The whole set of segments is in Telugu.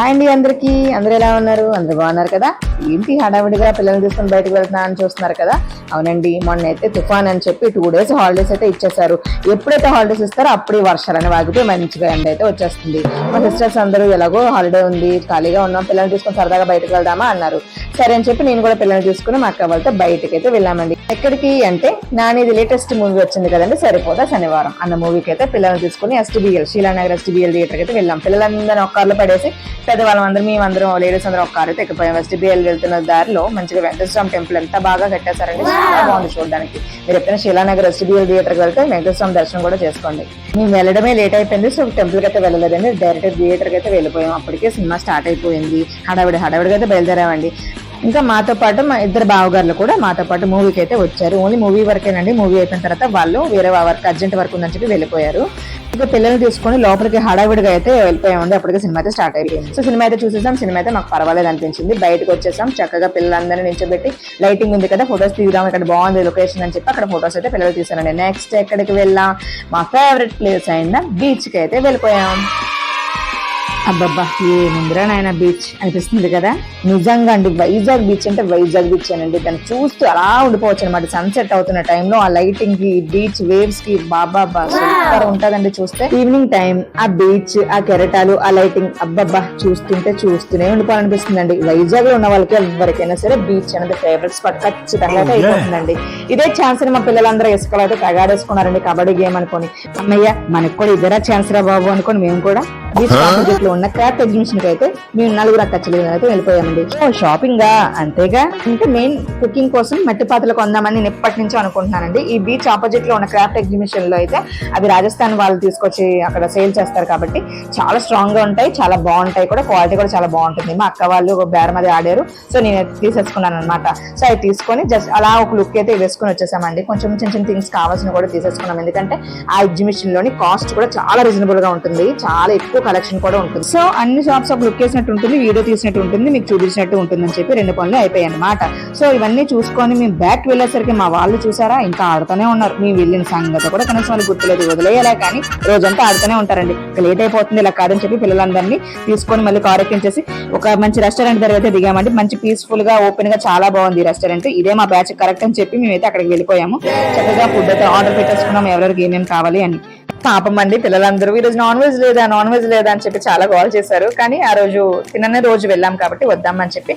హాయ్ అండి అందరికీ. అందరు ఎలా ఉన్నారు? అందరు బాగున్నారు కదా? ఏంటి హడావిడిగా పిల్లల్ని తీసుకొని బయటకు వెళ్తున్నా అని చూస్తున్నారు కదా? అవునండి మొన్న అయితే తుఫాన్ అని చెప్పి టూ డేస్ హాలిడేస్ అయితే ఇచ్చేసారు ఎప్పుడైతే హాలిడేస్ ఇస్తారో అప్పుడే వర్షాలని వాగితే మంచిగా ఎండ అయితే వచ్చేస్తుంది. మా సిస్టర్స్ అందరూ ఎలాగో హాలిడే ఉంది ఖాళీగా ఉన్నాం పిల్లల్ని తీసుకొని సరదాగా బయటకు వెళ్దామా అన్నారు. సరే అని చెప్పి నేను కూడా పిల్లల్ని తీసుకుని మా అక్క వాళ్ళతో బయటకి అయితే వెళ్ళామండి. ఎక్కడికి అంటే నానిది లేటెస్ట్ మూవీ వచ్చింది కదండి సరిపోతా శనివారం. అన్న మూవీకి అయితే పిల్లల్ని తీసుకుని ఎస్టీబీఎల్ శీలానగర్ ఎస్టీబీఎల్ థియేటర్కి అయితే వెళ్ళాం. పిల్లలందరినీ ఒక కార్లో పడేసి పెద్దవాళ్ళం అందరం మేమందరం లేడీస్ అందరం ఒక కారు అయితే ఎక్కిపోయాం. ఎస్టీబీఎల్ వెళ్తున్న దారిలో మంచిగా వెంకటేశ్వరం టెంపుల్ ఎంత బాగా కట్టేశారండి. చాలా బాగుంది చూడడానికి. మీరు ఎప్పుడైనా శీలానగర్ ఎస్టీబీఎల్ థియేటర్కి వెళ్తే వెంకటేశ్వరం దర్శనం కూడా చేసుకోండి. మేము వెళ్ళడమే లేట్ అయిపోయింది సో టెంపుల్కి అయితే వెళ్ళలేదండి. డైరెక్ట్ థియేటర్కి అయితే వెళ్ళిపోయాం. అప్పటికే సినిమా స్టార్ట్ అయిపోయింది. హడావిడి హడావిడిగా అయితే బయలుదేరామండి. ఇంకా మాతో పాటు మా ఇద్దరు బావగారులు కూడా మాతో పాటు మూవీకి అయితే వచ్చారు. Only movie వరకేనండి. మూవీ అయిపోయిన తర్వాత వాళ్ళు వేరే వర్క్ అర్జెంట్ వర్క్ ఉందని చెప్పి వెళ్ళిపోయారు. ఇక పిల్లల్ని తీసుకొని లోపలికి హడావిడిగా అయితే వెళ్ళిపోయామండి అప్పటికే సినిమా అయితే స్టార్ట్ అయిపోయింది. సో సినిమా అయితే చూసేసాం. సినిమా అయితే మాకు పర్వాలేదు అనిపించింది. బయటకు వచ్చేసాం. చక్కగా పిల్లలందరినీ నిల్చోబెట్టి లైటింగ్ ఉంది కదా ఫొటోస్ తీద్దాం. ఇక్కడ బాగుంది లొకేషన్ అని చెప్పి అక్కడ ఫొటోస్ అయితే పిల్లలు తీసానండి. నెక్స్ట్ ఎక్కడికి వెళ్ళాం? మా ఫేవరెట్ ప్లేస్ అయిన బీచ్కి అయితే వెళ్ళిపోయాం. అబ్బబ్బా ఏముందిరా నాయన బీచ్ అనిపిస్తుంది కదా? నిజంగా అండి వైజాగ్ బీచ్ అంటే వైజాగ్ బీచ్ అనండి. దాన్ని చూస్తూ అలా ఉండిపోవచ్చు అనమాట సన్సెట్ అవుతున్న టైంలో ఆ లైటింగ్కి బీచ్ వేవ్స్కి బాబా సూపర్ ఉంటదండి చూస్తే. ఈవినింగ్ టైం ఆ బీచ్ ఆ కెరటాలు ఆ లైటింగ్ అబ్బబ్బా చూస్తుంటే చూస్తూనే ఉండిపోవాలనిపిస్తుందండి. వైజాగ్లో ఉన్న వాళ్ళకి ఎవరికైనా సరే బీచ్ అనేది ఫేవరెట్ స్పాట్ ఖచ్చితంగా అయితే అయిపోతుందండి. ఇదే ఛాన్స్ని మా పిల్లలందరూ ఇసుకలో అయితే తగాడేసుకున్నారండి కబడ్డీ గేమ్ అనుకొని. అమ్మయ్య మనకు కూడా ఇద్దరా ఛాన్స్ రా బాబు అనుకొని మేము కూడా బీచ్ ఆపోజిట్లో ఉన్న క్రాఫ్ట్ ఎగ్జిబిషన్కి అయితే మేము నలుగురు అక్కచ్చలు అయితే వెళ్ళిపోయామండి. సో షాపింగ్ అంతేగా? అంటే మెయిన్ కుకింగ్ కోసం మట్టి పాత్రలు కొందామని నేను ఎప్పటి నుంచో అనుకుంటున్నానండి. ఈ బీచ్ ఆపోజిట్లో ఉన్న క్రాఫ్ట్ ఎగ్జిబిషన్లో అయితే అవి రాజస్థాన్ వాళ్ళు తీసుకొచ్చి అక్కడ సేల్ చేస్తారు కాబట్టి చాలా స్ట్రాంగ్గా ఉంటాయి చాలా బాగుంటాయి కూడా క్వాలిటీ కూడా చాలా బాగుంటుంది. మా అక్క వాళ్ళు ఒక బేరం అది ఆడారు. సో నేను తీసేసుకున్నాను అనమాట సో అవి తీసుకొని జస్ట్ అలా ఒక లుక్ అయితే వేసుకొని వచ్చేసామండి. కొంచెం చిన్న చిన్న థింగ్స్ కావాల్సిన కూడా తీసేసుకున్నాం. ఎందుకంటే ఆ ఎగ్జిబిషన్లోని కాస్ట్ కూడా చాలా రీజనబుల్గా ఉంటుంది. చాలా ఎక్కువ కలెక్షన్ కూడా ఉంటుంది. సో అన్ని షాప్స్ ఒక లుక్ వేసినట్టు ఉంటుంది వీడియో తీసినట్టు ఉంటుంది మీకు చూపించినట్టు ఉంటుంది అని చెప్పి రెండు పనులు అయిపోయాయి అనమాట సో ఇవన్నీ చూసుకొని మేము బ్యాక్ వెళ్ళేసరికి మా వాళ్ళు చూసారా? ఇంకా ఆడుతూనే ఉన్నారు. మేము వెళ్ళిన సంగతి కూడా కనీసం వాళ్ళు గుర్తులేదు వదిలేయలే కానీ రోజంతా ఆడుతూనే ఉంటారండి. లేట్ అయిపోతుంది ఇలా కాదని చెప్పి పిల్లలందరినీ తీసుకొని మళ్ళీ కార్ ఎక్కించేసి ఒక మంచి రెస్టారెంట్ దగ్గర అయితే దిగామండి. మంచి పీస్ఫుల్గా ఓపెన్గా చాలా బాగుంది రెస్టారెంట్ ఇదే మా బ్యాచ్ కరెక్ట్ అని చెప్పి మేమైతే అక్కడికి వెళ్ళిపోయాము. చక్కగా ఫుడ్ అయితే ఆర్డర్ పెట్టేసుకున్నాం ఎవరికి ఏమేమి కావాలి అని. పాపం అండి పిల్లలందరూ. ఈ రోజు నాన్ వెజ్ లేదా నాన్ వెజ్ లేదా అని చెప్పి చాలా కాల్ చేశారు. కానీ ఆ రోజు తిననే రోజు వెళ్ళాం కాబట్టి వద్దామని చెప్పి.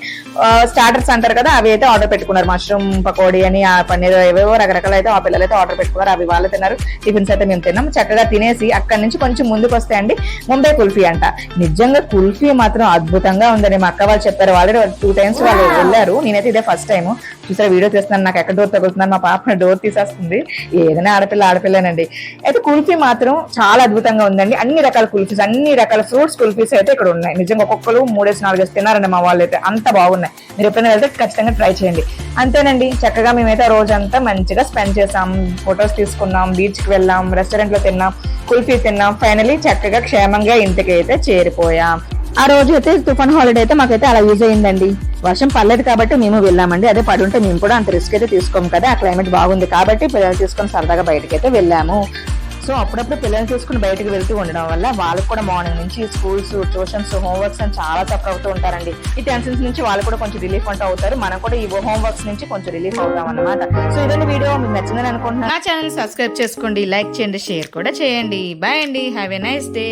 స్టార్టర్స్ అంటారు కదా అవి అయితే ఆర్డర్ పెట్టుకున్నారు. మష్రూమ్ పకోడీ అని ఆ పన్నీర్ ఏవేవో రకరకాల అయితే ఆ పిల్లలు అయితే ఆర్డర్ పెట్టుకున్నారు. అవి వాళ్ళు తిన్నారు. టిఫిన్స్ అయితే మేము తిన్నాం. చక్కగా తినేసి అక్కడి నుంచి కొంచెం ముందుకు వస్తే అండి ముంబై కుల్ఫీ అంట. నిజంగా కుల్ఫీ మాత్రం అద్భుతంగా ఉందని మా అక్క వాళ్ళు చెప్పారు. వాళ్ళు టూ టైమ్స్ వాళ్ళు వెళ్ళారు. నేనైతే ఇదే ఫస్ట్ టైం చూసారా వీడియో చేస్తున్నాను నాకు ఎక్కడ డోర్ తగులుతున్నాను మా పాప డోర్ తీసేస్తుంది. ఏదైనా ఆడపిల్ల ఆడపిల్లనండి. అయితే కుల్ఫీ మాత్రం చాలా అద్భుతంగా ఉందండి. అన్ని రకాల కుల్ఫీస్ అన్ని రకాల ఫ్రూట్స్ కుల్ఫీస్ అయితే ఇక్కడ ఉన్నాయి. నిజంగా ఒక్కొక్కరు మూడేసి నాలుగేసి తిన్నారండి మా వాళ్ళు అయితే అంత బాగున్నాయి. మీరు ఎప్పుడైనా వెళ్తే ఖచ్చితంగా ట్రై చేయండి. అంతేనండి చక్కగా మేమైతే రోజంతా మంచిగా స్పెండ్ చేసాం. ఫొటోస్ తీసుకున్నాం బీచ్కి వెళ్ళాం రెస్టారెంట్లో తిన్నాం కుల్ఫీ తిన్నాం. ఫైనలీ చక్కగా క్షేమంగా ఇంటికి అయితే చేరిపోయాం. ఆ రోజు అయితే తుఫాన్ హాలిడే అయితే మాకైతే అలా యూజ్ అయిందండి. వర్షం పర్లేదు కాబట్టి మేము వెళ్ళామండి. అదే పడుంటే మేము కూడా అంత రిస్క్ అయితే తీసుకోము కదా ఆ క్లైమేట్ బాగుంది కాబట్టి పిల్లలు తీసుకొని సరదాగా బయటకి అయితే వెళ్ళాము. సో అప్పుడప్పుడు పిల్లల్ని తీసుకుని బయటకు వెళ్తూ ఉండడం వల్ల వాళ్ళకి కూడా మార్నింగ్ నుంచి స్కూల్స్ ట్యూషన్స్ హోంవర్క్స్ అని చాలా సఫర్ అవుతూ ఉంటారండి. ఈ టెన్షన్స్ నుంచి వాళ్ళు కూడా కొంచెం రిలీఫ్ అంటూ అవుతారు. మనం కూడా ఈ హోంవర్క్స్ నుంచి కొంచెం రిలీఫ్ అవుతాం అన్నమాట. సో ఇదే వీడియో. మీకు నచ్చిందని అనుకుంటున్నాను. నా ఛానల్ సబ్స్క్రైబ్ చేసుకోండి లైక్ చేయండి షేర్ కూడా చేయండి. బాయ్ అండి. Have a nice day